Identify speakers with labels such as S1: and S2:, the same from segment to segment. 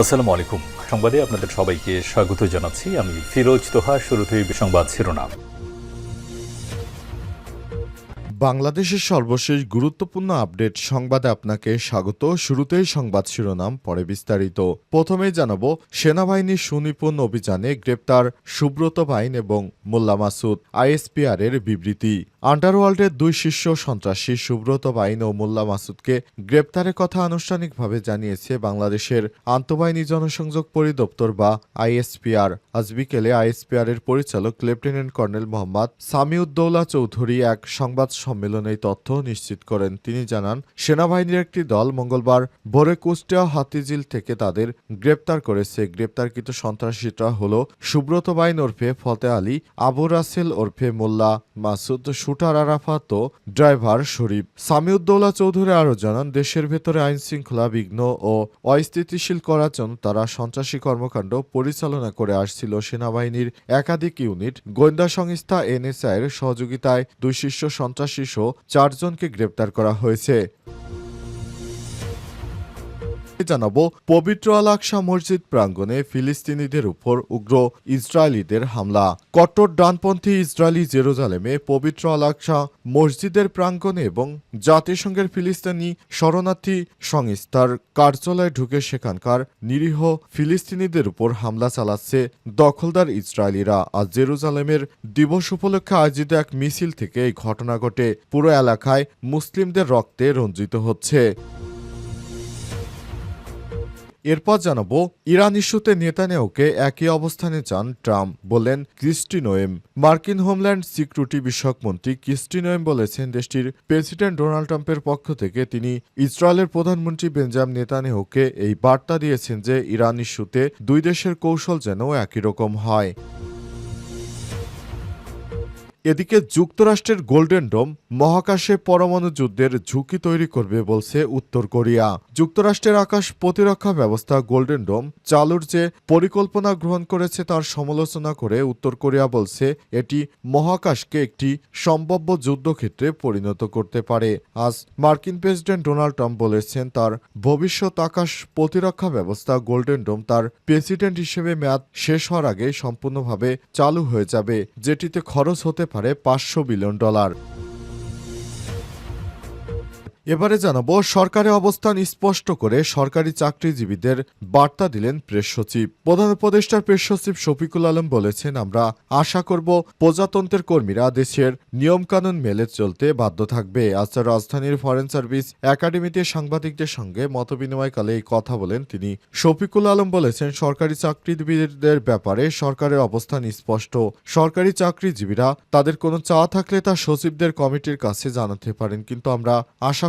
S1: আসসালামু আলাইকুম সংবাদে আপনাদের সবাইকে স্বাগত জানাচ্ছি। আমি ফিরোজ তোহা, শুরুতেই সংবাদ শিরোনাম।
S2: বাংলাদেশের সর্বশেষ গুরুত্বপূর্ণ আপডেট সংবাদে আপনাকে স্বাগত। শুরুতেই সংবাদ শিরোনাম, পরে বিস্তারিত। প্রথমেই জানাব, সেনাবাহিনীর সুনিপুণ অভিযানে গ্রেপ্তার সুব্রত বাইন এবং মোল্লা মাসুদ আইএসপিআর এর বিবৃতি। আন্ডারওয়ার্ল্ডের দুই শীর্ষ সন্ত্রাসী সুব্রত বাইন ও মোল্লা মাসুদকে গ্রেপ্তারের কথা আনুষ্ঠানিকভাবে জানিয়েছে বাংলাদেশের আন্তঃবাহিনী জনসংযোগ পরিদপ্তর বা আইএসপিআর। আজ বিকেলে আইএসপিআর এর পরিচালক লেফটেন্যান্ট কর্নেল মোহাম্মদ সামিউদ্দৌলা চৌধুরী এক সংবাদ সম্মেলনে তথ্য নিশ্চিত করেন। তিনি জানান, সেনাবাহিনীর একটি দল মঙ্গলবার ভোরে কুষ্টিয়া হাতিঝিল থেকে তাদের গ্রেপ্তার করেছে। গ্রেপ্তারকৃত সন্ত্রাসীরা হল সুব্রত বাইন ওরফে ফতে আলী, আবু রাসেল ওরফে মোল্লা মাসুদ শুটার আরাফাত ও ড্রাইভার শরীফ। সামিউদ্দৌলা চৌধুরী আরও জানান, দেশের ভেতরে আইন শৃঙ্খলা বিঘ্ন ও অস্থিতিশীল করার জন্য তারা সন্ত্রাসী কর্মকাণ্ড পরিচালনা করে আসছিল সেনাবাহিনীর একাধিক ইউনিট। গোয়েন্দা সংস্থা এনএসআইয়ের সহযোগিতায় দুই শীর্ষ সন্ত্রাসী সহ চারজনকে গ্রেপ্তার করা হয়েছে। জানাব, পবিত্র আল আকসা মসজিদ প্রাঙ্গণে ফিলিস্তিনিদের উপর উগ্র ইসরায়েলিদের হামলা। কট্টর ডানপন্থী ইসরায়েলি জেরুজালেমে পবিত্র আল আকসা মসজিদের প্রাঙ্গণে এবং জাতিসংঘের ফিলিস্তিনি শরণার্থী সংস্থার কার্যালয়ে ঢুকে সেখানকার নিরীহ ফিলিস্তিনিদের উপর হামলা চালাচ্ছে দখলদার ইসরায়েলিরা। আজ জেরুজালেমের দিবস উপলক্ষে আয়োজিত এক মিছিল থেকে এই ঘটনা ঘটে। পুরো এলাকায় মুসলিমদের রক্তে রঞ্জিত হচ্ছে। এরপর জানাব, ইরান ইস্যুতে নেতানিয়াহুকে একই অবস্থানে চান ট্রাম্প বললেন ক্রিস্টি নোয়েম। মার্কিন হোমল্যান্ড সিকিউরিটি বিষয়ক মন্ত্রী ক্রিস্টি নোয়েম বলেছেন দেশটির প্রেসিডেন্ট ডোনাল্ড ট্রাম্পের পক্ষ থেকে তিনি ইসরায়েলের প্রধানমন্ত্রী বেঞ্জাম নেতানিয়াহুকে এই বার্তা দিয়েছেন যে ইরান ইস্যুতে দুই দেশের কৌশল যেন একই রকম হয়। এদিকে যুক্তরাষ্ট্রের গোল্ডেন ডোম মহাকাশে পরমাণু যুদ্ধের ঝুঁকি তৈরি করবে বলছে উত্তর কোরিয়া। যুক্তরাষ্ট্রের আকাশ প্রতিরক্ষা ব্যবস্থা গোল্ডেন ডোম চালুর যে পরিকল্পনা গ্রহণ করেছে তার সমালোচনা করে উত্তর কোরিয়া বলছে এটি মহাকাশকে একটি সম্ভাব্য যুদ্ধক্ষেত্রে পরিণত করতে পারে। আজ মার্কিন প্রেসিডেন্ট ডোনাল্ড ট্রাম্প বলেছেন তার ভবিষ্যৎ আকাশ প্রতিরক্ষা ব্যবস্থা গোল্ডেন ডোম তার প্রেসিডেন্ট হিসেবে মেয়াদ শেষ হওয়ার আগে সম্পূর্ণভাবে চালু হয়ে যাবে, যেটিতে খরচ হতে পারে পাঁচশো বিলিয়ন ডলার। এবারে জানাব সরকারের অবস্থান স্পষ্ট করে সরকারি চাকরিজীবীদের বার্তা দিলেন প্রেস সচিব। প্রধান উপদেষ্টার প্রেস সচিব শফিকুল আলম বলেছেন, আমরা আশা করব প্রজাতন্ত্রের কর্মীরা দেশের নিয়মকানুন মেলে চলতে বাধ্য থাকবে। আজ রাজধানীর ফরেন সার্ভিস একাডেমিতে সাংবাদিকদের সঙ্গে মতবিনিময়কালে এই কথা বলেন তিনি। শফিকুল আলম বলেছেন, সরকারি চাকরিজীবীদের ব্যাপারে সরকারের অবস্থান স্পষ্ট। সরকারি চাকরিজীবীরা তাদের কোনো চাওয়া থাকলে তা সচিবদের কমিটির কাছে জানাতে পারেন, কিন্তু আমরা আশা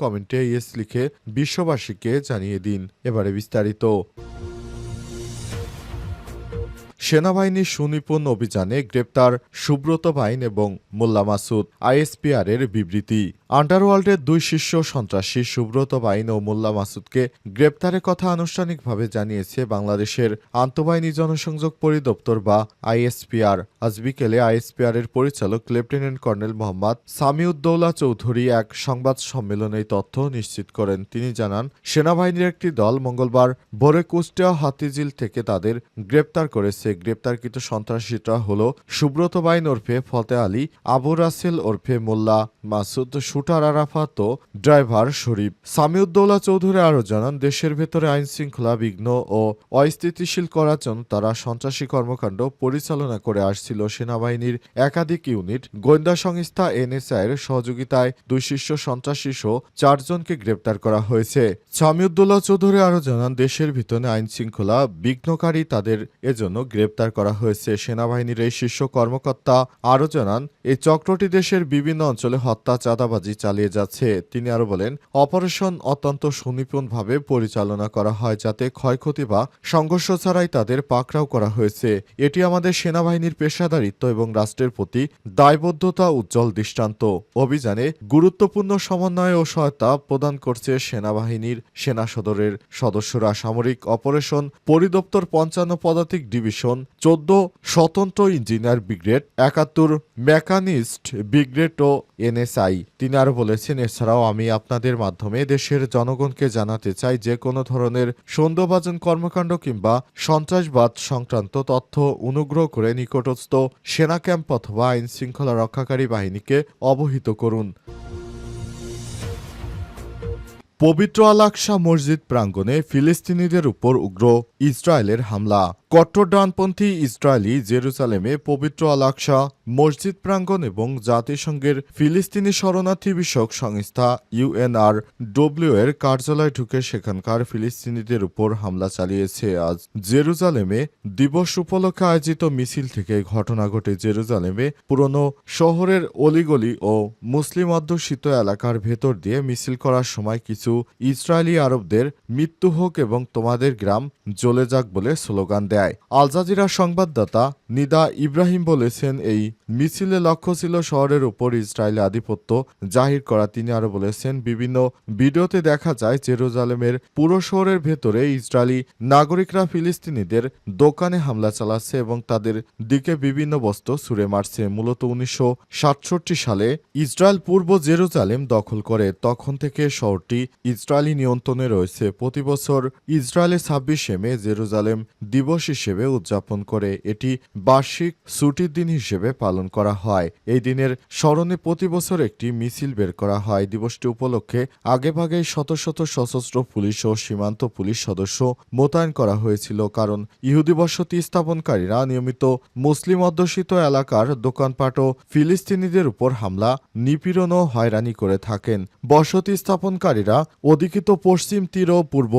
S2: কমেন্টে ইয়েস লিখে বিশ্ববাসীকে জানিয়ে দিন। এবারে বিস্তারিত। সেনাবাহিনীর সুনিপুণ অভিযানে গ্রেপ্তার সুব্রত বাইন এবং মোল্লা মাসুদ আইএসপিআর এর বিবৃতি। আন্ডারওয়ার্ল্ডের দুই শীর্ষ সন্ত্রাসী সুব্রত বাইন ও মোল্লা মাসুদকে গ্রেপ্তারের কথা আনুষ্ঠানিকভাবে জানিয়েছে বাংলাদেশের আন্তঃবাহিনী জনসংযোগ পরিদপ্তর বা আইএসপিআর। আজ বিকেলে আইএসপিআর এর পরিচালক লেফটেন্যান্ট কর্নেল মোহাম্মদ সামিউদ্দৌলা চৌধুরী এক সংবাদ সম্মেলনে তথ্য নিশ্চিত করেন। তিনি জানান, সেনাবাহিনীর একটি দল মঙ্গলবার ভোরে কুষ্টিয়া হাতিঝিল থেকে তাদের গ্রেপ্তার করেছে। গ্রেপ্তারকৃত সন্ত্রাসীরা হল সুব্রত বাইন ওরফে ফতে আলী, আবু রাসেল ওরফে মোল্লা মাসুদ। শুটার আরাফাত ও ড্রাইভার শরীফ। সামিউদ্দৌলা চৌধুরী আরও জানান, দেশের ভেতরে আইন শৃঙ্খলা বিঘ্ন ও অস্থিতিশীল করার জন্য তারা সন্ত্রাসী কর্মকাণ্ড পরিচালনা করে আসছিল সেনাবাহিনীর একাধিক ইউনিট। গোয়েন্দা সংস্থা এনএসআই এর সহযোগিতায় দুই শীর্ষ সন্ত্রাসী সহ চারজনকে গ্রেপ্তার করা হয়েছে। সামিউদ্দৌলা চৌধুরী আরও জানান, দেশের ভিতরে আইন শৃঙ্খলা বিঘ্নকারী তাদের এজন্য গ্রেপ্তার করা হয়েছে। সেনাবাহিনীর এই শীর্ষ কর্মকর্তা আরও জানান, এই চক্রটি দেশের বিভিন্ন অঞ্চলে হত্যা, চাঁদাবাজি চাঁদাবাজি চালিয়ে যাচ্ছে। তিনি আরও বলেন, অপারেশন অত্যন্ত সুনিপুণভাবে পরিচালনা করা হয় যাতে ক্ষয়ক্ষতি বা সংঘর্ষ ছাড়াই তাদের পাকড়াও করা হয়েছে। এটি আমাদের সেনাবাহিনীর পেশাদারিত্ব এবং রাষ্ট্রের প্রতি দায়বদ্ধতা, উজ্জ্বল দৃষ্টান্ত। অভিযানে গুরুত্বপূর্ণ সমন্বয় ও সহায়তা প্রদান করছে সেনাবাহিনীর সেনা সদরের সদস্যরা। সামরিক অপারেশন পরিদপ্তর পঞ্চান্ন পদাতিক ডিভিশন, চোদ্দ স্বতন্ত্র ইঞ্জিনিয়ার ব্রিগেড, একাত্তর মেকানিস্ট ব্রিগেড ও এনএসআই। তিনি আরও বলেছেন, এছাড়াও আমি আপনাদের মাধ্যমে দেশের জনগণকে জানাতে চাই যে কোনো ধরনের সন্দেহভাজন কর্মকাণ্ড কিংবা সন্ত্রাসবাদ সংক্রান্ত তথ্য অনুগ্রহ করে নিকটস্থ সেনা ক্যাম্প অথবা আইন শৃঙ্খলা রক্ষাকারী বাহিনীকে অবহিত করুন। পবিত্র আলাকসা মসজিদ প্রাঙ্গণে ফিলিস্তিনিদের উপর উগ্র ইসরায়েলের হামলা। কট্টর ডানপন্থী ইসরায়েলি জেরুসালেমে পবিত্র আলাকসা মসজিদ প্রাঙ্গণ এবং জাতিসংঘের ফিলিস্তিনি শরণার্থী বিষয়ক সংস্থা ইউএনআর ডব্লিউ এর কার্যালয় ঢুকে সেখানকার ফিলিস্তিনিদের উপর হামলা চালিয়েছে। আজ জেরুজালেমে দিবস উপলক্ষে আয়োজিত মিছিল থেকে ঘটনা ঘটে। জেরুজালেমে পুরনো শহরের অলিগলি ও মুসলিম অধ্যুষিত এলাকার ভেতর দিয়ে মিছিল করার সময় কিছু ইসরায়েলি আরবদের মৃত্যু হোক এবং তোমাদের গ্রাম জ্বলে যাক বলে স্লোগান দেয়। আল জাজিরা সংবাদদাতা নিদা ইব্রাহিম বলেছেন, এই মিছিলে লক্ষ্য ছিল শহরের উপর ইসরায়েলি আধিপত্য জাহির করা। তিনি আরও বলেছেন, বিভিন্ন ভিডিওতে দেখা যায় জেরুজালেমের পুরো শহরের ভেতরে ইসরায়েলি নাগরিকরা ফিলিস্তিনিদের দোকানে হামলা চালাচ্ছে এবং তাদের দিকে বিভিন্ন বস্তু ছুড়ে মারছে। মূলত উনিশশো সাতষট্টি সালে ইসরায়েল পূর্ব জেরুজালেম দখল করে। তখন থেকে শহরটি ইসরায়েলি নিয়ন্ত্রণে রয়েছে প্রতি বছর ইসরায়েলের ছাব্বিশে মে জেরুজালেম দিবস হিসেবে উদযাপন করে। এটি বার্ষিক ছুটির দিন হিসেবে পালন করা হয়। এই দিনের স্মরণে প্রতি বছর একটি মিছিল বের করা হয়। দিবসটি উপলক্ষে আগেভাগেই শত শত সশস্ত্র পুলিশ ও সীমান্ত পুলিশ সদস্য মোতায়েন করা হয়েছিল, কারণ ইহুদি বসতি স্থাপনকারীরা নিয়মিত মুসলিম অধ্যুষিত এলাকার দোকানপাট ও ফিলিস্তিনিদের উপর হামলা, নিপীড়ন ও হয়রানি করে থাকেন। বসতি স্থাপনকারীরা অধিকৃত পশ্চিম তীর ও পূর্ব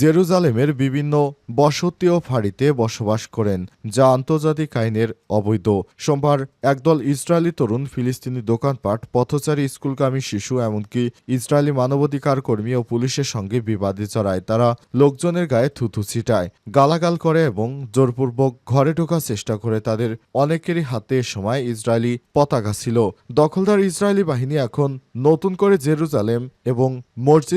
S2: জেরুজালেমের বিভিন্ন বসতি ও ফাঁড়িতে বসবাস করেন, যা আন্তর্জাতিক আইনের অবৈধ। সোমবার একদল ইসরায়েলি তরুণ ফিলিস্তিনি দোকানপাট, পথচারী, স্কুলগামী শিশু, এমনকি ইসরায়েলি মানবাধিকার কর্মী ও পুলিশের সঙ্গে বিবাদে চড়ায় তারা লোকজনের গায়ে থুথু ছিটায়, গালাগাল করে এবং জোরপূর্বক ঘরে ঢোকার চেষ্টা করে। তাদের অনেকেরই হাতে সময় ইসরায়েলি পতাকা ছিল। দখলদার ইসরায়েলি বাহিনী এখন নতুন করে জেরুজালেম এবং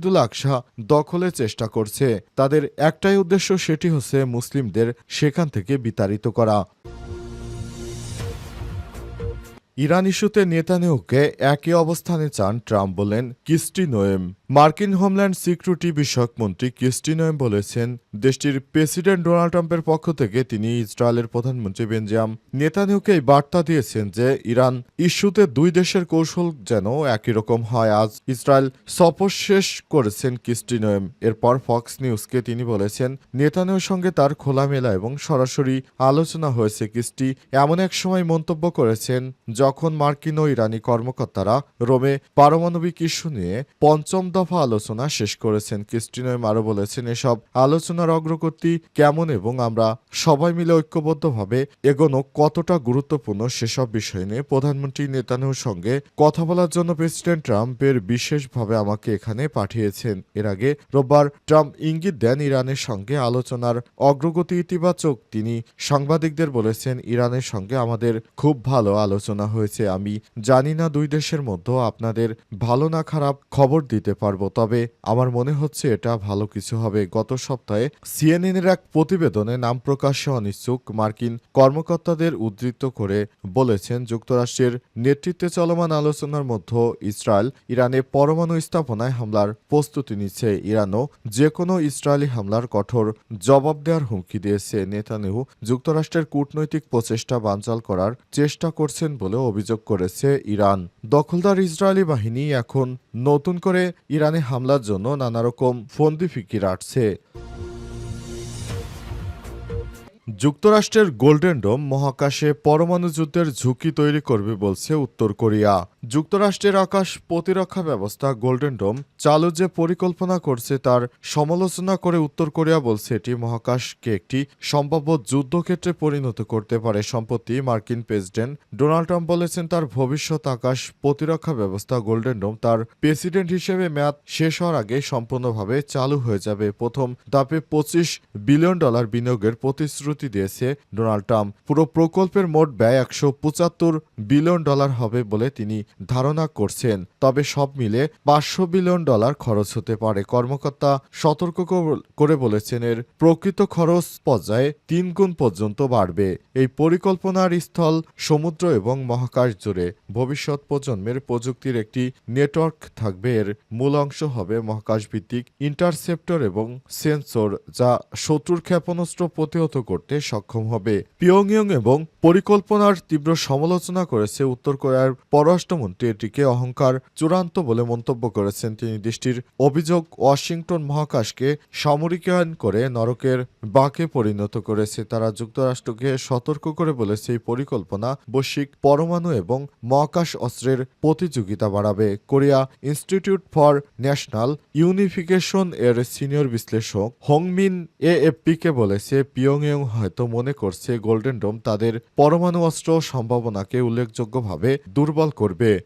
S2: মসজিদুল আকসা দখলের চেষ্টা করছে। তাদের একটাই উদ্দেশ্য সেটি হচ্ছে মুসলিমদের সেখান থেকে বিতাড়িত করা। ইরান ইস্যুতে নেতানিয়াহুকে একই অবস্থানে চান ট্রাম্প বলেন কিস্টি নোয়েম। মার্কিন হোমল্যান্ড সিকিউরিটি বিষয়ক মন্ত্রী কিস্টি নোয়েম বলেছেন, দেশটির প্রেসিডেন্ট ডোনাল্ড ট্রাম্পের পক্ষ থেকে তিনি ইসরায়েলের প্রধানমন্ত্রী বেঞ্জাম নেতানিয়াহুকে এই বার্তা দিয়েছেন যে ইরান ইস্যুতে দুই দেশের কৌশল যেন একই রকম হয়। আজ ইসরায়েল সফর শেষ করেছেন কিস্টি নোয়েম এরপর ফক্স নিউজকে তিনি বলেছেন, নেতানিয়াহুর সঙ্গে তার খোলামেলা এবং সরাসরি আলোচনা হয়েছে। কিস্টি এমন এক সময় মন্তব্য করেছেন, যখন মার্কিন ও ইরানি কর্মকর্তারা রোমে পারমাণবিক ইস্যু নিয়ে পঞ্চম দফা আলোচনা শেষ করেছেন ক্রিস্টিনোয়েম আরও বলেছেন, এসব আলোচনার অগ্রগতি কেমন এবং আমরা সবাই মিলে ঐক্যবদ্ধভাবে এগোনো কতটা গুরুত্বপূর্ণ সেসব বিষয় নিয়ে প্রধানমন্ত্রী নেতানিয়াহুর সঙ্গে কথা বলার জন্য প্রেসিডেন্ট ট্রাম্পের বিশেষভাবে আমাকে এখানে পাঠিয়েছেন। এর আগে রোববার ট্রাম্প ইঙ্গিত দেন ইরানের সঙ্গে আলোচনার অগ্রগতি ইতিবাচক। তিনি সাংবাদিকদের বলেছেন, ইরানের সঙ্গে আমাদের খুব ভালো আলোচনা হয়েছে। আমি জানি না দুই দেশের মধ্যে আপনাদের ভালো না খারাপ খবর দিতে পারব। তবে আমার মনে হচ্ছে এটা ভালো কিছু হবে। গত সপ্তাহে সিএনএনের এক প্রতিবেদনে নাম প্রকাশে অনিচ্ছুক মার্কিন কর্মকর্তাদের উদ্ধৃত করে বলেছেন, যুক্তরাষ্ট্রের নেতৃত্বে চলমান আলোচনার মধ্যে ইসরায়েল ইরানে পরমাণু স্থাপনায় হামলার প্রস্তুতি নিচ্ছে। ইরানও যে কোনো ইসরায়েলি হামলার কঠোর জবাব দেওয়ার হুমকি দিয়েছে। নেতানিয়াহু যুক্তরাষ্ট্রের কূটনৈতিক প্রচেষ্টা বানচাল করার চেষ্টা করছেন বলে অভিযোগ করেছে ইরান। দখলদার ইসরায়েলি বাহিনী এখন নতুন করে ইরানে হামলার জন্য নানা রকম ফন্দি ফিকির আটছে যুক্তরাষ্ট্রের গোল্ডেন ডোম মহাকাশে পরমাণু যুদ্ধের ঝুঁকি তৈরি করবে বলছে উত্তর কোরিয়া। যুক্তরাষ্ট্রের আকাশ প্রতিরক্ষা ব্যবস্থা গোল্ডেন ডোম চালু যে পরিকল্পনা করছে তার সমালোচনা করে উত্তর কোরিয়া বলছে এটি মহাকাশকে একটি সম্ভাব্য যুদ্ধক্ষেত্রে পরিণত করতে পারে। সম্প্রতি মার্কিন প্রেসিডেন্ট ডোনাল্ড ট্রাম্প বলেছেন তার ভবিষ্যৎ আকাশ প্রতিরক্ষা ব্যবস্থা গোল্ডেন ডোম তার প্রেসিডেন্ট হিসেবে মেয়াদ শেষ হওয়ার আগে সম্পূর্ণভাবে চালু হয়ে যাবে। প্রথম ধাপে পঁচিশ বিলিয়ন ডলার বিনিয়োগের প্রতিশ্রুতি দিয়েছে ডোনাল্ড ট্রাম্প। পুরো প্রকল্পের মোট ব্যয় একশো পঁচাত্তর বিলিয়ন ডলার হবে বলে তিনি ধারণা করছেন, তবে সব মিলে পাঁচশো বিলিয়ন ডলার খরচ হতে পারে, কর্মকর্তা সতর্ক করে বলেছেন এর প্রকৃত খরচ পর্যায়ে তিন গুণ পর্যন্ত বাড়বে। এই পরিকল্পনার স্থল সমুদ্র এবং মহাকাশ জুড়ে ভবিষ্যৎ প্রজন্মের প্রযুক্তির একটি নেটওয়ার্ক থাকবে। এর মূল অংশ হবে মহাকাশ ভিত্তিক ইন্টারসেপ্টর এবং সেন্সর, যা শত্রুর ক্ষেপণাস্ত্র প্রতিহত করতে সক্ষম হবে। পিয়ংইয়ং এবং পরিকল্পনার তীব্র সমালোচনা করেছে উত্তর কোরিয়ার পররাষ্ট্রমন্ত্রী এটিকে অহংকার চূড়ান্ত বলে মন্তব্য করেছেন তিনি। দেশটির অভিযোগ, ওয়াশিংটন মহাকাশকে সামরিকায়ন করে নরকের বাঁকে পরিণত করেছে। তারা যুক্তরাষ্ট্রকে সতর্ক করে বলেছে, এই পরিকল্পনা বৈশ্বিক পরমাণু এবং মহাকাশ অস্ত্রের প্রতিযোগিতা বাড়াবে। Korea institute for national unification এর সিনিয়র বিশ্লেষক হংমিন এএফপিকে বলেছে, পিয়ংইয়ং হয়তো মনে করছে গোল্ডেন ডোম তাদের পরমাণু অস্ত্র সম্ভাবনাকে উল্লেখযোগ্যভাবে দুর্বল করবে। で